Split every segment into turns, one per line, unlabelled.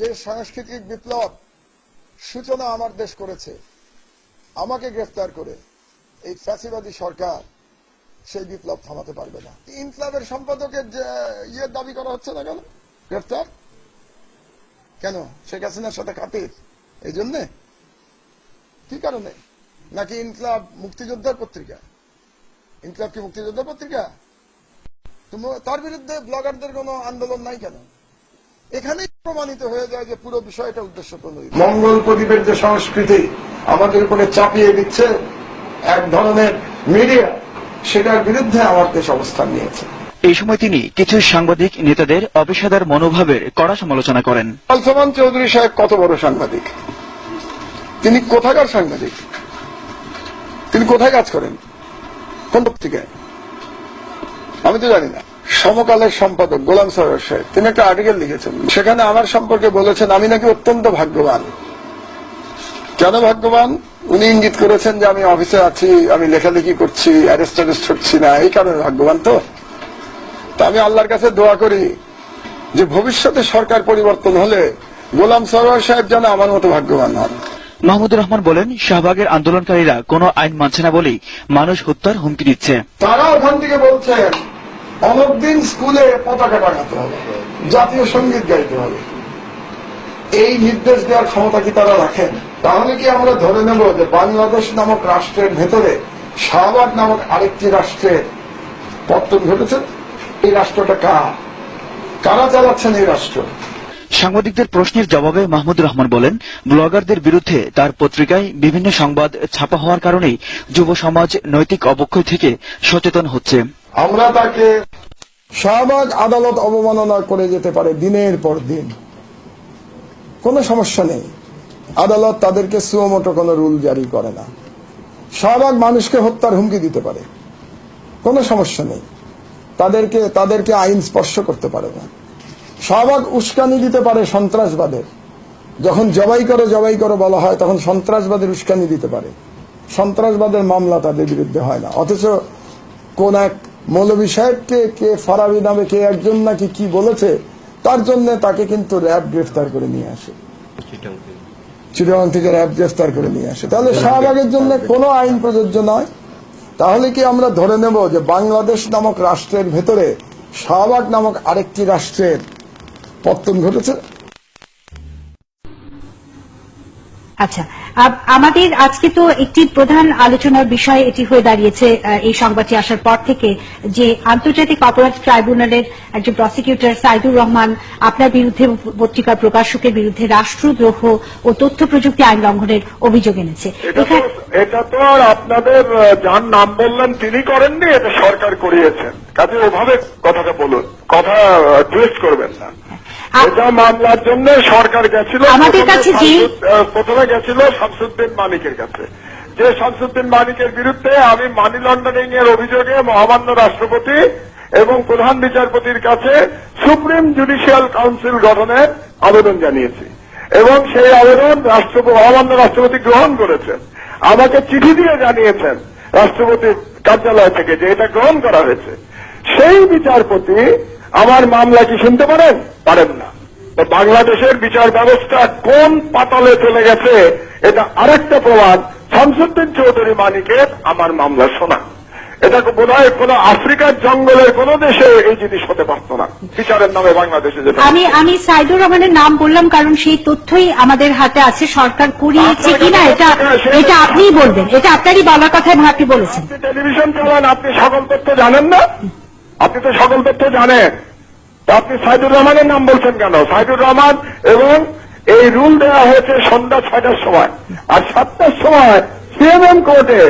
যে সাংস্কৃতিক বিপ্লব সূচনা আমার দেশ করেছে, আমাকে গ্রেফতার করে এই ফ্যাসিবাদী সরকার সেই বিপ্লব থামাতে পারবে না। ইনকলাবের সম্পাদকের যে ইয়ে দাবি করা হচ্ছে না কেন? গ্রেফতার? কেন? শেখ হাসিনার সাথে খাতির এই জন্যে? কি কারণে? নাকি ইনকলাব মুক্তিযোদ্ধার পত্রিকা? ইনকলাব কি মুক্তিযোদ্ধার পত্রিকা? তার বিরুদ্ধে ব্লগারদের কোনো আন্দোলন নাই কেন? এখানেই প্রমাণিত হয়ে যায় যে পুরো বিষয়টা উদ্দেশ্য প্রণোদিত মঙ্গল প্রদীপের যে সংস্কৃতি আমাদের উপরে চাপিয়ে দিচ্ছে এক ধরনের মিডিয়া সেটার বিরুদ্ধে আমার দেশ অবস্থান নিয়েছে।
এই সময় তিনি কিছু সাংবাদিক নেতাদের অপেশাদার মনোভাবের কড়া সমালোচনা করেন।
আলসামান চৌধুরী সাহেব কত বড় সাংবাদিক? তিনি কোথাকার সাংবাদিক? তিনি কোথায় কাজ করেন? কোন পত্রিকায়? আমি তো জানি না। সমকালের সম্পাদক গোলাম সরোয়ার সাহেব তিনি একটা আর্টিকেল লিখেছেন। সেখানে আমার সম্পর্কে বলেছেন আমি নাকি অত্যন্ত ভাগ্যবান। কেন ভাগ্যবান? উনি ইঙ্গিত করেছেন যে আমি অফিসে আছি আমি লেখালেখি করছি অ্যারেস্ট ট্যারেস্ট হচ্ছি না। এই কারণে ভাগ্যবান তো। তা আমি আল্লাহর কাছে দোয়া করি যে ভবিষ্যতে সরকার পরিবর্তন হলে গোলাম সরোয়ার সাহেব যেন আমার মতো ভাগ্যবান হন।
মাহমুদুর রহমান বলেন শাহবাগের আন্দোলনকারীরা কোনো আইন মানছে না বলেই মানুষ হত্যার হুমকি দিচ্ছে।
তারা ওখান থেকে বলছেন অনেকদিন স্কুলে পতাকা টাঙাতে হবে, জাতীয় সংগীত গাইতে হবে। এই নির্দেশ দেওয়ার ক্ষমতা কি তারা রাখেন? তাহলে কি আমরা ধরে নেব যে বাংলাদেশ নামক রাষ্ট্রের ভেতরে শাহবাগ নামক আরেকটি রাষ্ট্রের পত্তন ঘটেছে? এই রাষ্ট্রটা কার? কারা চালাচ্ছেন এই রাষ্ট্র?
সাংবাদিকদের প্রশ্নের জবাবে মাহমুদুর রহমান বলেন, ব্লগারদের বিরুদ্ধে তার পত্রিকায় বিভিন্ন সংবাদ ছাপা হওয়ার কারণেই যুব সমাজ নৈতিক অবক্ষয় থেকে সচেতন হচ্ছে।
আমরা তাকে শাহবাগ আদালত অবমাননা করে যেতে পারে দিনের পর দিন। কোনো সমস্যা নেই। আদালত তাদেরকে সুমোটো কোনো রুল জারি করে না। শাহবাগ মানুষকে হত্যার হুমকি দিতে পারে। কোনো সমস্যা নেই। তাদেরকে তাদেরকে আইন স্পর্শ করতে পারে না। শাহবাগ উস্কানি দিতে পারে সন্ত্রাসবাদের। যখন জবাই করো জবাই করো বলা হয়, তখন সন্ত্রাসবাদের উস্কানি দিতে পারে। সন্ত্রাসবাদের মামলা তাদের বিরুদ্ধে হয় না। অথচ কোন এক মৌলবী সাহেবকে কে ফারাবি নামে কে একজন নাকি কি বলেছে, তার জন্য তাকে কিন্তু র্যাব গ্রেফতার করে নিয়ে আসে। চিটাগাং থেকে র্যাব গ্রেফতার করে নিয়ে আসে। তাহলে শাহবাগের জন্য কোনো আইন প্রযোজ্য নয়। তাহলে কি আমরা ধরে নেব যে বাংলাদেশ নামক রাষ্ট্রের ভেতরে শাহবাগ নামক আরেকটি রাষ্ট্রের পত্তন ঘটেছে?
আচ্ছা আমাদের আজকে তো একটি প্রধান আলোচনার বিষয় এটি হয়ে দাঁড়িয়েছে এই সংবাদটি আসার পর থেকে যে আন্তর্জাতিক অপরাধ ট্রাইব্যুনালের একজন প্রসিকিউটর সাইদুর রহমান আপনার বিরুদ্ধে পত্রিকার প্রকাশকের বিরুদ্ধে রাষ্ট্রদ্রোহ ও তথ্য প্রযুক্তি আইন লঙ্ঘনের অভিযোগ এনেছে।
এটা তো আর আপনাদের যার নাম বললেন তিনি করেননি এটা সরকার করিয়েছেন। কাজে ওভাবে কথাটা বলুন কথা টুইস্ট করবেন না। এটা মামলার জন্য সরকার গেছিল
আমাদের কাছে
প্রথমে গেছিল শামসুদ্দিন মানিকের কাছে। যে শামসুদ্দিন মানিকের বিরুদ্ধে আমি মানি লন্ডারিং এর অভিযোগে মহামান্য রাষ্ট্রপতি এবং প্রধান বিচারপতির কাছে সুপ্রিম জুডিশিয়াল কাউন্সিল গঠনের আবেদন জানিয়েছি। এবং সেই আবেদন রাষ্ট্রপতি মহামান্য রাষ্ট্রপতি গ্রহণ করেছেন। আমাকে চিঠি দিয়ে জানিয়েছেন রাষ্ট্রপতির কার্যালয় থেকে যে এটা গ্রহণ করা হয়েছে। সেই বিচারপতি আমার মামলা কি শুনতে পারেন? পারেন না। তো বাংলাদেশের বিচার ব্যবস্থা কোন পাতালে চলে গেছে এটা আরেকটা প্রমাণ শামসুদ্দিন চৌধুরী মানিকের আমার মামলা শোনা। এটা বোধ হয় কোন আফ্রিকার জঙ্গলের কোন দেশে এই জিনিস হতে পারত না। বিচারের নামে বাংলাদেশে যেটা
আমি আমি সাইদুর রহমানের নাম বললাম কারণ সেই তথ্যই আমাদের হাতে আছে সরকার করিয়েছে কিনা এটা এটা আপনিই বলবেন এটা আপনারই বলার কথা এবং আপনি বলেছেন
টেলিভিশন চালান আপনি সকল তথ্য জানেন না? আপনি তো সকল তথ্য জানেন। আপনি সাইদুর রহমানের নাম বলছেন কেন? সাইদুর রহমান এবং এই রুল দেওয়া হয়েছে সন্ধ্যা ছয়টার সময়। আর সাতটার সময় সিএমএম কোর্টে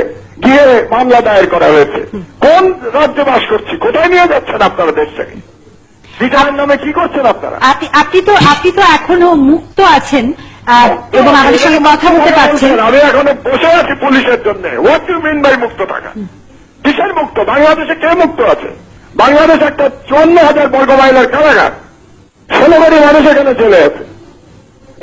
গিয়ে মামলা দায়ের করা হয়েছে। কোন রাজ্যে বাস করছি? কোথায় নিয়ে যাচ্ছেন আপনারা দেশটাকে বিচারের নামে কি করছেন আপনারা?
আপনি তো আপনি তো এখনও মুক্ত আছেন এবং আমাদের সঙ্গে কথা বলতে পারছেন।
আমি এখনও বসে আছি পুলিশের জন্য। হোয়াট ইউ মিন বাই মুক্ত থাকা? কিসের মুক্ত? বাংলাদেশে কে মুক্ত আছে? বাংলাদেশ একটা চুয়ান্ন হাজার বর্গ মাইলের কারাগার। ষোলো কোটি মানুষ এখানে চলে আছে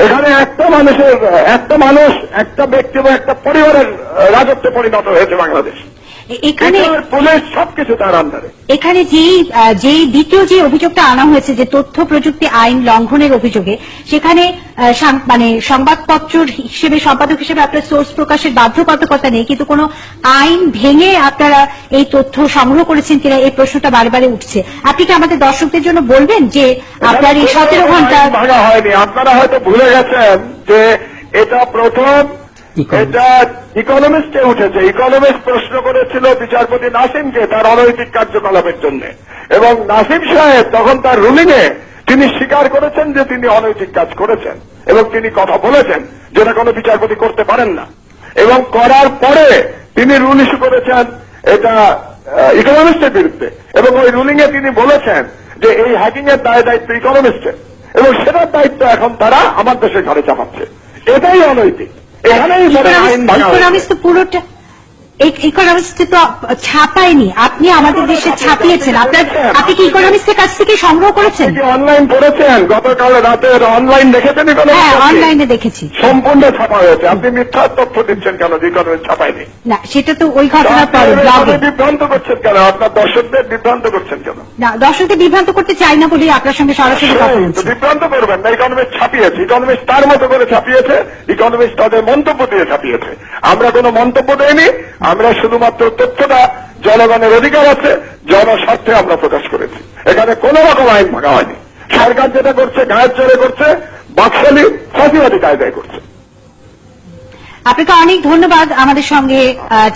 এখানে একটা মানুষের, একটা মানুষ, একটা ব্যক্তি বা একটা পরিবারের রাজত্বে পরিণত হয়েছে বাংলাদেশ।
এখানে
পুলিশ সবকিছু তার আন্ডারে।
এখানে যেই যেই দ্বিতীয় যে অভিযোগটা আনা হয়েছে যে তথ্য প্রযুক্তি আইন লঙ্ঘনের অভিযোগে সেখানে মানে সংবাদপত্র হিসেবে সম্পাদক হিসেবে আপনার সোর্স প্রকাশের বাধ্যবাধকতা নেই কিন্তু কোনো আইন ভেঙে আপনারা এই তথ্য সংগ্রহ করেছেন কিনা এই প্রশ্নটা বারে বারে উঠছে। আপনি কি আমাদের দর্শকদের জন্য বলবেন যে আপনার এই সতেরো
ঘণ্টা ভাঙা হয়নি। আপনারা হয়তো ভুলে গেছেন যে এটা প্রথম এটা ইকোনমিস্টে উঠেছে। ইকোনমিস্ট প্রশ্ন করেছিল বিচারপতি নাসিমকে তার অনৈতিক কার্যকলাপের জন্য। এবং নাসিম সাহেব তখন তার রুলিং এ তিনি স্বীকার করেছেন যে তিনি অনৈতিক কাজ করেছেন এবং তিনি কথা বলেছেন যেটা কোনো বিচারপতি করতে পারেন না। এবং করার পরে তিনি রুল ইস্যু করেছেন এটা ইকোনমিস্টের বিরুদ্ধে। এবং ওই রুলিং এ তিনি বলেছেন যে এই হ্যাকিং এর দায় দায়িত্ব ইকোনমিস্টের এবং সেটার দায়িত্ব এখন তারা আমার দেশের ঘরে চাপাচ্ছে। এটাই অনৈতিক। এখানেই মানে আইন ভাঙা হয়েছে।
ইকোনমিক্স তো পুরোটা ইকোনমিক্স তো ছাপায়নি আপনি আমাদের দেশে ছাপিয়েছেন। আপনার আপনি কি ইকোনমিক্সের কাছ থেকে সংগ্রহ করেছেন?
অনলাইন পড়েছেন। গতকাল রাতে অনলাইন দেখেছেন
হ্যাঁ অনলাইনে দেখেছি।
সম্পূর্ণ ছাপা হয়েছে। আপনি মিথ্যা তথ্য দিচ্ছেন কেন ছাপায়নি?
না সেটা তো ওই ঘটনার পরে ব্লগে।
বিভ্রান্ত করছেন কেন? আপনার দর্শকদের বিভ্রান্ত করছেন কেন?
না দর্শকদের বিভ্রান্ত করতে চাই না বলে আপনার সঙ্গে সরাসরি কথা বলছি।
বিভ্রান্ত করবেন না ইকোনমিস্ট ছাপিয়েছে। ইকোনমিস্ট তার মতো করে ছাপিয়েছে ইকোনমিস্ট তাদের মন্তব্য দিয়ে ছাপিয়েছে। আমরা কোনো মন্তব্য দেইনি আমরা শুধুমাত্র তথ্যটা জনগণের অধিকার আছে জনস্বার্থে আমরা প্রকাশ করেছি। এখানে কোনো রকম আইন ভাঙা হয়নি। সরকার যেটা করছে গায়ের জোরে করছে বাকশালী ফাঁসিবাদী কায়দায় করছে।
আপনাকে অনেক ধন্যবাদ আমাদের সঙ্গে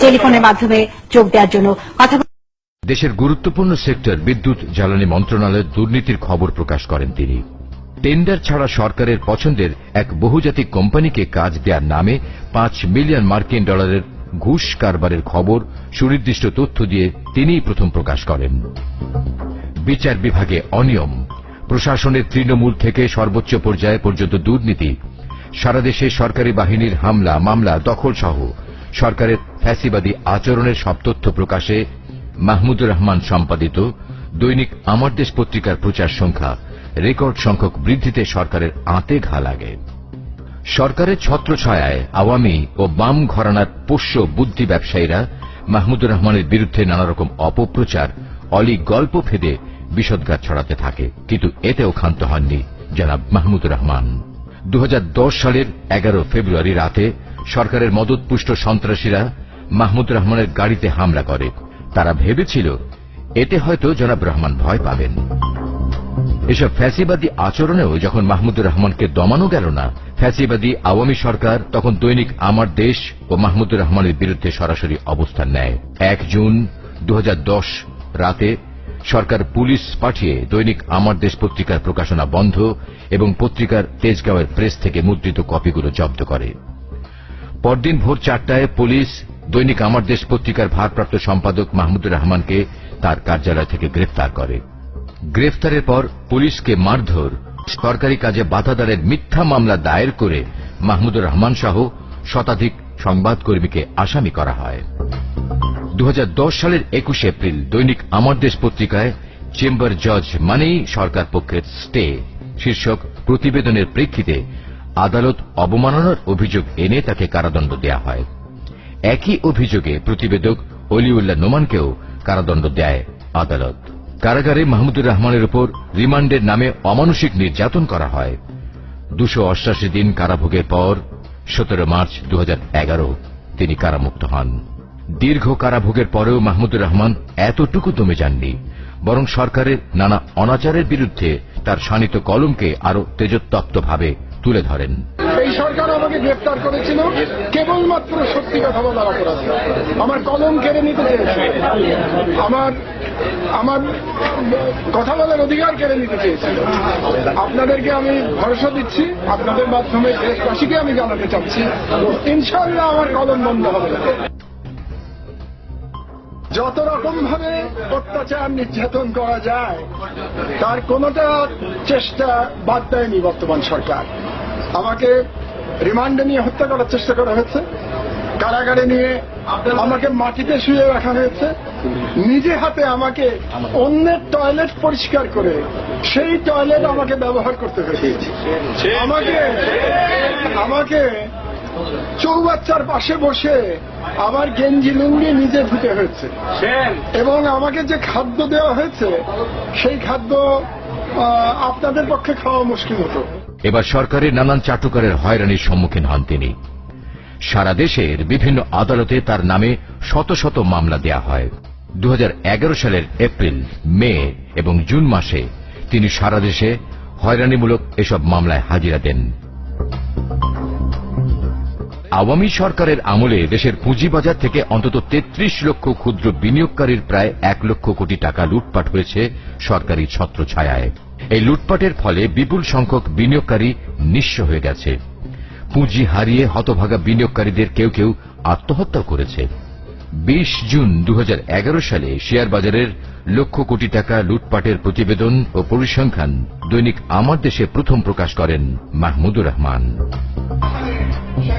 টেলিফোনের মাধ্যমে যোগ দেওয়ার জন্য। কথা
দেশের গুরুত্বপূর্ণ সেক্টর বিদ্যুৎ জ্বালানি মন্ত্রণালয়ের দুর্নীতির খবর প্রকাশ করেন তিনি। টেন্ডার ছাড়া সরকারের পছন্দের এক বহুজাতিক কোম্পানিকে কাজ দেওয়ার নামে পাঁচ মিলিয়ন মার্কিন ডলারের ঘুষ কারবারের খবর, সুনির্দিষ্ট তথ্য দিয়ে তিনিই প্রথম প্রকাশ করেন। বিচার বিভাগে অনিয়ম। প্রশাসনের তৃণমূল থেকে সর্বোচ্চ পর্যায়ে পর্যন্ত দুর্নীতি। সারা দেশে সরকারি বাহিনীর হামলা, মামলা দখল সহ সরকারের ফ্যাসিবাদী আচরণের সব তথ্য প্রকাশে মাহমুদুর রহমান সম্পাদিত। দৈনিক আমার দেশ পত্রিকার প্রচার সংখ্যা রেকর্ড সংখ্যক বৃদ্ধিতে সরকারের আঁতে ঘা লাগে। সরকারের ছত্রছায়ায় আওয়ামী ও বাম ঘরানার পোষ্য বুদ্ধি ব্যবসায়ীরা মাহমুদুর রহমানের বিরুদ্ধে নানা রকম অপপ্রচার, অলি গল্প ফেদে বিষদগার ছড়াতে থাকে, কিন্তু এতেও ক্ষান্ত হননি জনাব মাহমুদুর রহমান। দু হাজার দশ সালের এগারো ফেব্রুয়ারি রাতে সরকারের মদতপুষ্ট সন্ত্রাসীরা মাহমুদ রহমানের গাড়িতে হামলা করে। তারা ভেবেছিল, এতে হয়তো জনাব রহমান ভয় পাবেন। এসব ফ্যাসিবাদী আচরণেও যখন মাহমুদুর রহমানকে দমানো গেল না, ফ্যাসিবাদী আওয়ামী সরকার তখন দৈনিক আমার দেশ ও মাহমুদুর রহমানের বিরুদ্ধে সরাসরি অবস্থান নেয়। এক জুন দু হাজার দশ রাতে সরকার পুলিশ পাঠিয়ে দৈনিক আমার দেশ পত্রিকার প্রকাশনা বন্ধ এবং পত্রিকার তেজগাঁওয়ের প্রেস থেকে মুদ্রিত কপিগুলো জব্দ করে। পরদিন ভোর চারটায় পুলিশ দৈনিক আমার দেশ পত্রিকার ভারপ্রাপ্ত সম্পাদক মাহমুদুর রহমানকে তার কার্যালয় থেকে গ্রেফতার করে। গ্রেফতারের পর পুলিশকে মারধর। সরকারি কাজে বাধাদারের মিথ্যা মামলা দায়ের করে মাহমুদুর রহমান সহ শতাধিক সংবাদকর্মীকে আসামি করা হয়। দু হাজার দশ সালের একুশে এপ্রিল দৈনিক আমার দেশ পত্রিকায় চেম্বার জজ মানেই সরকার পক্ষের স্টে শীর্ষক প্রতিবেদনের প্রেক্ষিতে আদালত অবমাননার অভিযোগ এনে তাকে কারাদণ্ড দেয়া হয়। একই অভিযোগে প্রতিবেদক অলিউল্লাহ নোমানকেও কারাদণ্ড দেয় আদালত। কারাগারে মাহমুদুর রহমানের উপর রিমান্ডের নামে অমানসিক নির্যাতন করা হয়। দুশো অষ্টাশি দিন কারাভোগের পর সতেরো মার্চ দু তিনি কারামুক্ত হন। দীর্ঘ কারাভোগের পরেও মাহমুদুর রহমান এতটুকু দমে যাননি, বরং সরকারের নানা অনাচারের বিরুদ্ধে তার শানিত কলমকে আরও তেজোত্তপ্তভাবে তুলে ধরেন।
এই সরকার আমাকে করেছিল, কেবলমাত্র সত্যি কথা বলার আমার কলম কেড়ে নিতে চেয়েছে আমার আমার কথা বলার অধিকার কেড়ে নিতে চেয়েছিল আপনাদেরকে আমি ভরসা দিচ্ছি, আপনাদের মাধ্যমে দেশবাসীকে আমি জানাতে চাচ্ছি ইনশাল্লাহ আমার কলম বন্ধ হবে যত রকম ভাবে অত্যাচার নির্যাতন করা যায়, তার কোনটা চেষ্টা বাদ দেয়নি বর্তমান সরকার। আমাকে রিমান্ডে নিয়ে হত্যা করার চেষ্টা করা হয়েছে কারাগারে নিয়ে আমাকে মাটিতে শুয়ে রাখা হয়েছে। নিজে হাতে আমাকে অন্যের টয়লেট পরিষ্কার করে সেই টয়লেট আমাকে ব্যবহার করতে হয়েছে। আমাকে আমাকে চৌবাচ্চার পাশে বসে আমার গেঞ্জি লুঙ্গি নিজে ধুতে হয়েছে। এবং আমাকে যে খাদ্য দেওয়া হয়েছে সেই খাদ্য আহ, আপনাদের পক্ষে খাওয়া মুশকিল হতো।
এবার সরকারের নানান চাটুকারের হয়রানির সম্মুখীন হন তিনি। সারা দেশের বিভিন্ন আদালতে তার নামে শত শত মামলা দেয়া হয়। দু হাজার এগারো সালের এপ্রিল, মে এবং জুন মাসে তিনি সারা দেশে হয়রানিমূলক এসব মামলায় হাজিরা দেন। আওয়ামী সরকারের আমলে দেশের পুঁজিবাজার থেকে অন্তত ৩৩ লক্ষ ক্ষুদ্র বিনিয়োগকারীর প্রায় এক লক্ষ কোটি টাকা লুটপাট হয়েছে সরকারি ছত্রছায়ায়। এই লুটপাটের ফলে বিপুল সংখ্যক বিনিয়োগকারী নিঃস্ব হয়ে গেছে। পুঁজি হারিয়ে হতভাগা বিনিয়োগকারীদের কেউ কেউ আত্মহত্যা করেছে। বিশ জুন দু হাজার এগারো সালে শেয়ার বাজারের লক্ষ কোটি টাকা লুটপাটের প্রতিবেদন ও পরিসংখ্যান দৈনিক আমার দেশে প্রথম প্রকাশ করেন মাহমুদুর রহমান।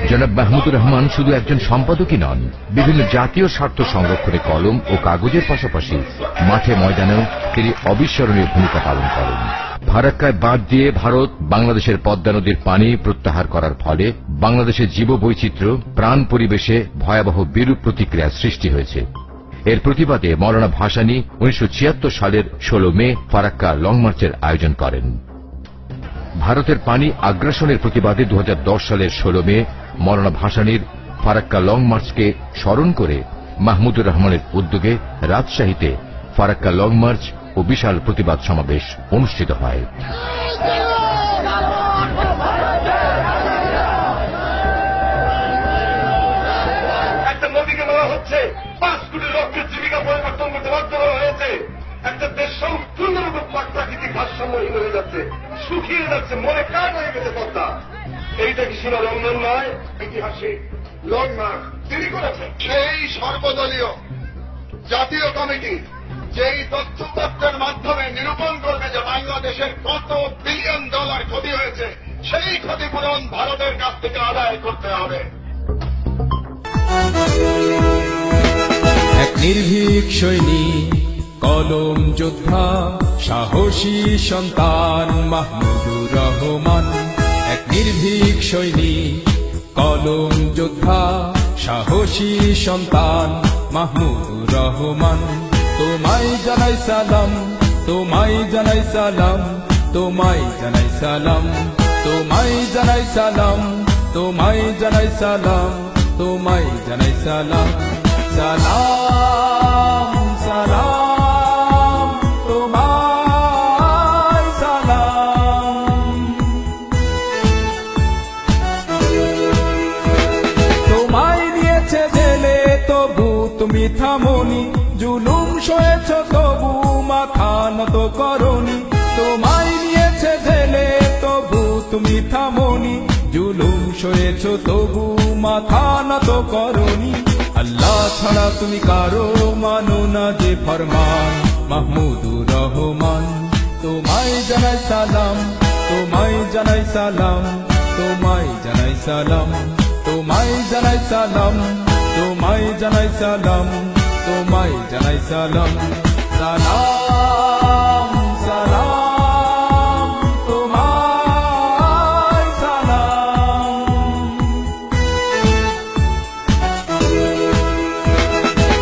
জনাব মাহমুদুর রহমান শুধু একজন সম্পাদকই নন, বিভিন্ন জাতীয় স্বার্থ সংরক্ষণে কলম ও কাগজের পাশাপাশি মাঠে ময়দানেও তিনি অবিস্মরণীয় ভূমিকা পালন করেন। ফারাক্কায় বাঁধ দিয়ে ভারত বাংলাদেশের পদ্মা নদীর পানি প্রত্যাহার করার ফলে বাংলাদেশের জীববৈচিত্র্য, প্রাণ পরিবেশে ভয়াবহ বিরূপ প্রতিক্রিয়া সৃষ্টি হয়েছে। এর প্রতিবাদে মৌলানা ভাসানী উনিশশো সালের ১৬ মে ফারাক্কা লং মার্চের আয়োজন করেন। ভারতের পানি আগ্রাসনের প্রতিবাদে দু হাজার দশ সালের ১৬ মে মৌলানা ভাসানীর ফারাক্কা লং মার্চকে স্মরণ করে মাহমুদুর রহমানের উদ্যোগে রাজশাহীতে ফারাক্কা লং মার্চ ও বিশাল প্রতিবাদ সমাবেশ অনুষ্ঠিত হয়।
একটা নদীকে বলা হচ্ছে পাঁচ কোটি লোকের জীবিকা পরিবর্তন করতে বাধ্য করা হয়েছে। একটা দেশ সম্পূর্ণরূপে প্রাকৃতিক ভারসাম্যহীন হয়ে যাচ্ছে শুকিয়ে যাচ্ছে মনে কাজ হয়ে গেছে পদ্মা। এইটা কি সীমা লঙ্ঘন নয়? ঐতিহাসিক লংমার্ক তিনি করেছেন সেই সর্বদলীয় জাতীয় কমিটি যেই তথ্যপত্রের মাধ্যমে নিরূপণ করবে যে বাংলাদেশের কত বিলিয়ন ডলার ক্ষতি হয়েছে, সেই ক্ষতিপূরণ ভারতের কাছ থেকে আদায় করতে হবে।
এক নির্ভীক সৈনিক কলম যোদ্ধা, সাহসী সন্তান মাহমুদুর রহমান। এক নির্ভীক সৈনিক কলম যোদ্ধা, সাহসী সন্তান মাহমুদুর রহমান। তোমায় জানাই সালাম, তোমায় জানাই সালাম, তোমায় জানাই সালাম, তোমায় জানাই সালাম, তোমায় জানাই সালাম, তোমায় জানাই সালাম। সালাম সালাম, তোমায় সালাম। তোমায় দিয়েছে জেলে, তবু তুমি থামনি, জুলুম সয়েছ তবু মাথা নত করনি। তোমায় নিয়েছে জেলে তবু তুমি থামনি। জুলুম সয়েছ তবু মাথা নত করনি। আল্লাহ ছাড়া তুমি কারও মানো না যে ফরমান। মাহমুদুর রহমান, তোমায় জানাই সালাম, তোমায় জানাই সালাম, তোমায় জানাই সালাম, তোমায় জানাই সালাম, তোমায় জানাই সালাম। তোমায় জানাই সালাম। সালাম সালাম, তোমায় সালাম।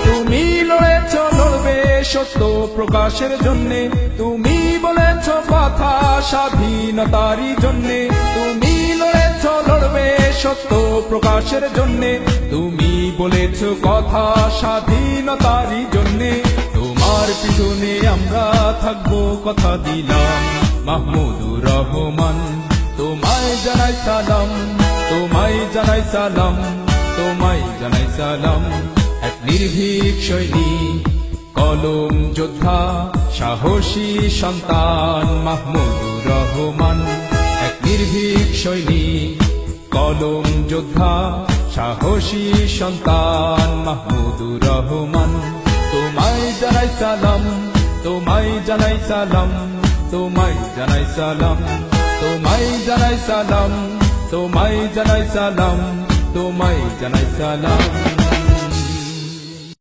তুমি লড়েছ লড়বে সত্য প্রকাশের জন্যে। তুমি বলেছ কথা স্বাধীনতারই জন্যে। তুমি সত্য প্রকাশের জন্যে। তুমি বলেছ কথা স্বাধীনতারই জন্যে। তোমার পিছনে আমরা থাকব কথা দিলাম। মাহমুদুর রহমান, তোমায় জানাই সালাম, তোমায় জানাই সালাম, তোমায় জানাই সালাম। এক নির্ভীক সৈনিক কলম যোদ্ধা, সাহসী সন্তান মাহমুদুর রহমান। এক নির্ভীক সৈনিক কলম যোদ্ধা, সাহসী সন্তান মাহমুদুর রহমান। তোমায় জানাই সালাম, তোমায় জানাই সালাম, তোমায় জানাই সালাম, তোমায় জানাই সালাম, তোমায় জানাই সালাম, তোমায় জানাই সালাম।